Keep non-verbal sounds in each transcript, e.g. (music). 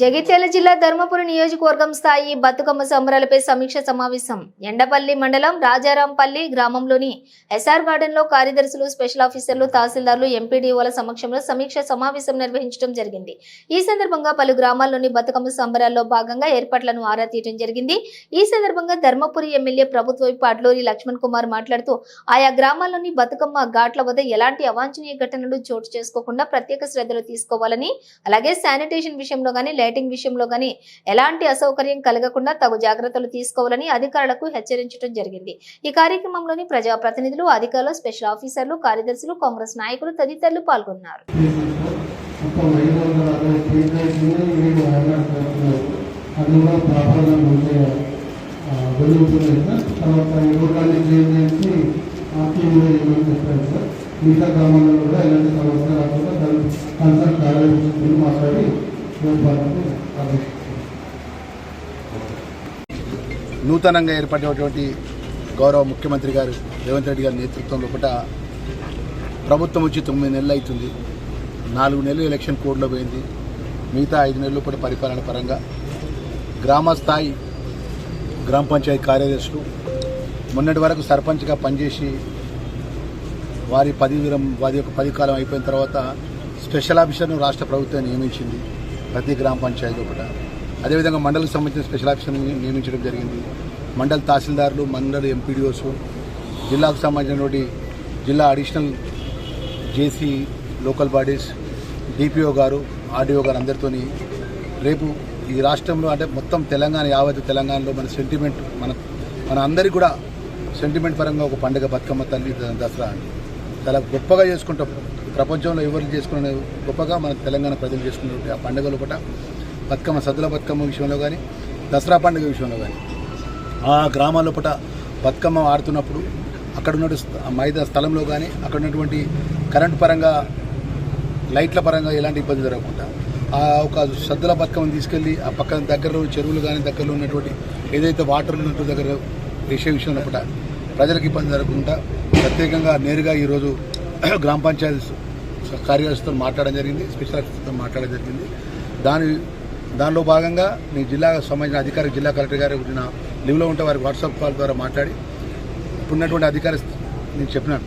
జగిత్యాల జిల్లా ధర్మపురి నియోజకవర్గం స్థాయి బతుకమ్మ సంబరాలపై సమీక్ష సమావేశం. ఎండపల్లి మండలం రాజారాంపల్లి గ్రామంలోని ఎస్ఆర్ గార్డెన్లో కార్యదర్శులు స్పెషల్ ఆఫీసర్లు తహసీల్దార్లు ఎంపీడీఓల సమక్షంలో సమీక్ష సమావేశం నిర్వహించడం జరిగింది. ఈ సందర్భంగా పలు గ్రామాల్లోని బతుకమ్మ సంబరాల్లో భాగంగా ఏర్పాట్లను ఆరా తీయడం జరిగింది. ఈ సందర్భంగా ధర్మపురి ఎమ్మెల్యే ప్రభుత్వ విప్ అడ్లూరి లక్ష్మణ్ కుమార్ మాట్లాడుతూ ఆయా గ్రామాల్లోని బతుకమ్మ ఘాట్ల వద్ద ఎలాంటి అవాంఛనీయ ఘటనలు చోటు చేసుకోకుండా ప్రత్యేక శ్రద్ధలు తీసుకోవాలని అలాగే శానిటేషన్ విషయంలో కానీ లైటింగ్ విషయంలో గానీ ఎలాంటి అసౌకర్యం కలగకుండా తగు జాగ్రత్తలు తీసుకోవాలని అధికారులకు హెచ్చరించడం జరిగింది. ఈ కార్యక్రమంలోని ప్రజాప్రతినిధులు అధికారులు స్పెషల్ ఆఫీసర్లు కార్యదర్శులు కాంగ్రెస్ నాయకులు తదితరులు పాల్గొన్నారు. మొత్తం ప్రాపర్గా ముందే వెలుగుతున్నాయి సార్ తర్వాత ఈ రోడ్లన్నీ క్లీన్ చేసి ఆర్టీ కూడా ఏమని చెప్పారు సార్ మిగతా గ్రామాల్లో కూడా ఎలాంటి సమస్య రాకుండా దాని కన్సల్ట్ కార్యదర్శులు మాట్లాడి నూతనంగా ఏర్పడినటువంటి గౌరవ ముఖ్యమంత్రి గారు రేవంత్ రెడ్డి గారి నేతృత్వంలో ఒకట ప్రభుత్వం వచ్చి తొమ్మిది నెలలు అవుతుంది. నాలుగు నెలలు ఎలక్షన్ కోడ్లో పోయింది. మిగతా ఐదు నెలలు కూడా పరిపాలన పరంగా గ్రామ స్థాయి గ్రామ పంచాయతీ కార్యదర్శులు మొన్నటి వరకు సర్పంచ్గా పనిచేసి వారి పది వారి యొక్క పది కాలం అయిపోయిన తర్వాత స్పెషల్ ఆఫీసర్ను రాష్ట్ర ప్రభుత్వం నియమించింది. ప్రతి గ్రామ పంచాయతీ ఒకట. అదేవిధంగా మండలికి సంబంధించిన స్పెషల్ ఆఫీసర్ని నియమించడం జరిగింది. మండల తహసీల్దార్లు మండల ఎంపీడీఓస్ జిల్లాకు సంబంధించినటువంటి జిల్లా additional JC local bodies DPO గారు ఆర్డీఓ గారు అందరితోని రేపు ఈ రాష్ట్రంలో అంటే మొత్తం తెలంగాణ యావత్ తెలంగాణలో మన సెంటిమెంట్ మన మన అందరికీ కూడా సెంటిమెంట్ పరంగా ఒక పండుగ బతుకమ్మ తల్లి దసరా అని. చాలా గొప్పగా చేసుకుంటాం. ప్రపంచంలో ఎవరు చేసుకునే గొప్పగా మన తెలంగాణ ప్రజలు చేసుకున్నటువంటి ఆ పండుగలు లోపల బతుకమ్మ సద్దుల బతుకమ్మ విషయంలో కానీ దసరా పండుగ విషయంలో కానీ ఆ గ్రామాల పూట బతుకమ్మ ఆడుతున్నప్పుడు అక్కడ ఉన్న మైదా స్థలంలో కానీ అక్కడ ఉన్నటువంటి కరెంటు పరంగా లైట్ల పరంగా ఎలాంటి ఇబ్బంది జరగకుండా ఆ ఒక సద్దుల బతుకమ్మని తీసుకెళ్ళి ఆ పక్కన దగ్గరలో చెరువులు కానీ దగ్గరలో ఉన్నటువంటి ఏదైతే వాటర్ ఉన్నట్టు దగ్గర వేసే విషయంలో పూట ప్రజలకు ఇబ్బంది జరగకుండా ప్రత్యేకంగా నేరుగా ఈరోజు (clears throat) గ్రామ పంచాయతీ కార్యదర్శితో మాట్లాడడం జరిగింది స్పెషల్ ఆఫీసర్తో మాట్లాడడం జరిగింది. దాని దానిలో భాగంగా మీ జిల్లాకు సంబంధించిన అధికారి జిల్లా కలెక్టర్ గారు నా లీవ్లో ఉంటే వారికి వాట్సాప్ కాల్ ద్వారా మాట్లాడి ఇప్పుడున్నటువంటి అధికారి నేను చెప్పినాను.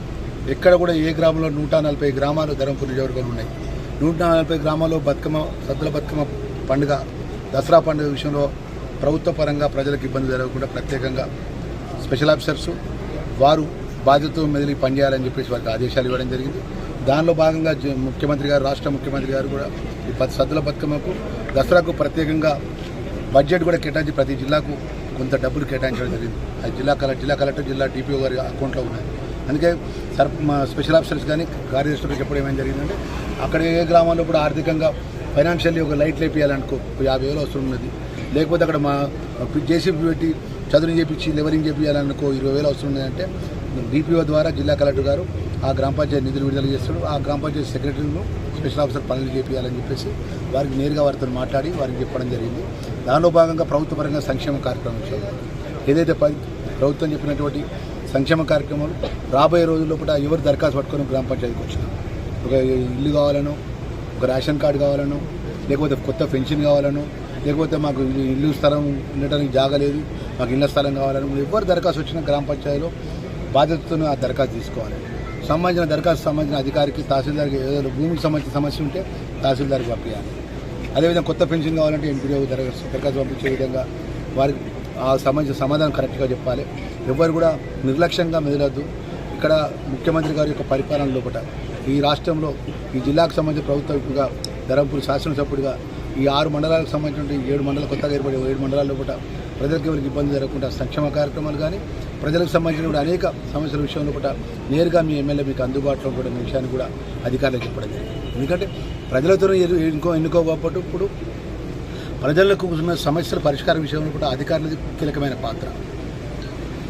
ఎక్కడ కూడా ఏ గ్రామంలో నూట నలభై గ్రామాలు ధర్మపురి నియోజకవర్గంలో ఉన్నాయి. నూట నలభై గ్రామాల్లో బతుకమ్మ సద్దుల బతుకమ్మ పండుగ దసరా పండుగ విషయంలో ప్రభుత్వ పరంగా ప్రజలకు ఇబ్బంది జరగకుండా ప్రత్యేకంగా స్పెషల్ ఆఫీసర్స్ వారు బాధ్యతతో మెదిలి పనిచేయాలని చెప్పేసి వారికి ఆదేశాలు ఇవ్వడం జరిగింది. దానిలో భాగంగా ముఖ్యమంత్రి గారు రాష్ట్ర ముఖ్యమంత్రి గారు కూడా ఈ పది సద్దుల బతుకమ్మకు దసరాకు ప్రత్యేకంగా బడ్జెట్ కూడా కేటాయించి ప్రతి జిల్లాకు కొంత డబ్బులు కేటాయించడం జరిగింది. అది జిల్లా కలెక్టర్ జిల్లా కలెక్టర్ జిల్లా డిపిఓ గారి అకౌంట్లో ఉన్నాయి. అందుకే సర్ మా స్పెషల్ ఆఫీసర్స్ కానీ కార్యదర్శులు చెప్పడం ఏమైనా జరిగిందంటే అక్కడ ఏ గ్రామాల్లో కూడా ఆర్థికంగా ఫైనాన్షియల్లీ ఒక లైట్ లేపియాలనుకో ఒక యాభై వేలు అవసరం ఉన్నది. లేకపోతే అక్కడ మా జేసీబీ పెట్టి చదువుని చేపించి లెవరింగ్ చేపించాలనుకో ఇరవై వేలు అవసరం ఉన్నదంటే డిపిఓ ద్వారా జిల్లా కలెక్టర్ గారు ఆ గ్రామ పంచాయతీ నిధులు విడుదల చేస్తాడు ఆ గ్రామ పంచాయతీ సెక్రటరీను స్పెషల్ ఆఫీసర్ పనులు చేపించాలని చెప్పేసి వారికి నేరుగా వారితో మాట్లాడి వారికి చెప్పడం జరిగింది. దానిలో భాగంగా ప్రభుత్వపరంగా సంక్షేమ కార్యక్రమం విషయంలో ఏదైతే ప- ప్రభుత్వం చెప్పినటువంటి సంక్షేమ కార్యక్రమాలు రాబోయే రోజుల్లో కూడా ఎవరు దరఖాస్తు పట్టుకొని గ్రామ పంచాయతీకి వచ్చినారు ఒక ఇల్లు కావాలనో ఒక రేషన్ కార్డు కావాలనో లేకపోతే కొత్త పెన్షన్ కావాలనో లేకపోతే మాకు ఇల్లు- స్థలం ఉండటానికి జాగలేదు మాకు ఇళ్ళ స్థలం కావాలని ఎవరు దరఖాస్తు వచ్చినా గ్రామ పంచాయతీలో బాధ్యతతో ఆ దరఖాస్తు తీసుకోవాలి. సంబంధించిన దరఖాస్తు సంబంధించిన అధికారికి తహసీల్దార్కి ఏదైనా భూమికి సంబంధించిన సమస్య ఉంటే తహసీల్దార్కి పంపించాలి అదేవిధంగా కొత్త పెన్షన్ కావాలంటే ఎంపీడీఓ దరఖాస్తు దరఖాస్తు పంపించే విధంగా వారికి ఆ సంబంధించిన సమాధానం కరెక్ట్గా చెప్పాలి. ఎవరు కూడా నిర్లక్ష్యంగా మెదలద్దు. ఇక్కడ ముఖ్యమంత్రి గారి యొక్క పరిపాలన లోపల ఈ రాష్ట్రంలో ఈ జిల్లాకు సంబంధించిన ప్రభుత్వగా ధరంపూర్ శాసనసభ్యుడిగా ఈ ఆరు మండలాలకు సంబంధించిన ఏడు మండలాలు కొత్తగా ఏర్పడే ఏడు మండలాల కూడా ప్రజలకు ఎవరికి ఇబ్బంది జరగకుండా సంక్షేమ కార్యక్రమాలు కానీ ప్రజలకు సంబంధించిన అనేక సమస్యల విషయంలో కూడా నేరుగా మీ ఎమ్మెల్యే మీకు అందుబాటులో కూడా మీ విషయాన్ని కూడా అధికారులకు చెప్పడం జరిగింది. ఎందుకంటే ప్రజలతో ఎన్నుకో ఎన్నుకోబోయేటప్పుడు ప్రజలకు ఉన్న సమస్యల పరిష్కారం విషయంలో కూడా అధికారులది కీలకమైన పాత్ర.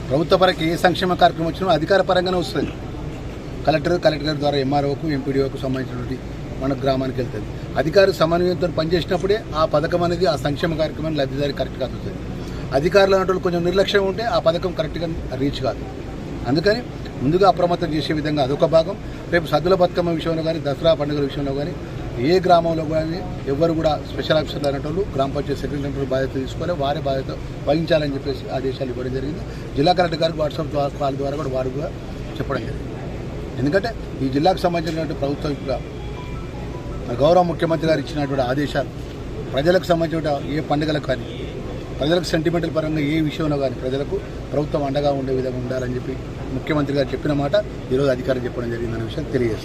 ప్రభుత్వ పరంగా ఏ సంక్షేమ కార్యక్రమం వచ్చినా అధికార పరంగానే వస్తుంది. కలెక్టర్ కలెక్టర్ ద్వారా ఎంఆర్ఓకు ఎంపీడీఓకు సంబంధించినటువంటి మన గ్రామానికి వెళ్తుంది. అధికారులు సమన్వయంతో పనిచేసినప్పుడే ఆ పథకం అనేది ఆ సంక్షేమ కార్యక్రమం లబ్ధిదారి కరెక్ట్గా అందుతుంది. అధికారులు అన్నట్టు కొంచెం నిర్లక్ష్యం ఉంటే ఆ పథకం కరెక్ట్గా రీచ్ కాదు. అందుకని ముందుగా అప్రమత్తం చేసే విధంగా అదొక భాగం. రేపు సద్దుల బతుకమ్మ విషయంలో కానీ దసరా పండుగల విషయంలో కానీ ఏ గ్రామంలో కానీ ఎవరు కూడా స్పెషల్ ఆఫీసర్లు అనేటోళ్ళు గ్రామ పంచాయతీ సెక్రటరీ బాధ్యత తీసుకొని వారే బాధ్యత వహించాలని చెప్పేసి ఆదేశాలు ఇవ్వడం జరిగింది. జిల్లా కలెక్టర్ గారికి వాట్సాప్ ద్వారా ద్వారా కూడా వారు కూడా చెప్పడం జరిగింది. ఎందుకంటే ఈ జిల్లాకు సంబంధించినటువంటి ప్రభుత్వం గౌరవ ముఖ్యమంత్రి గారు ఇచ్చినటువంటి ఆదేశాలు ప్రజలకు సంబంధించిన ఏ పండుగలకు కానీ ప్రజలకు సెంటిమెంటల్ పరంగా ఏ విషయంలో కానీ ప్రజలకు ప్రభుత్వం అండగా ఉండే విధంగా ఉండాలని చెప్పి ముఖ్యమంత్రి గారు చెప్పిన మాట ఈరోజు అధికారం చెప్పడం జరిగిందనే విషయం తెలియజేస్తుంది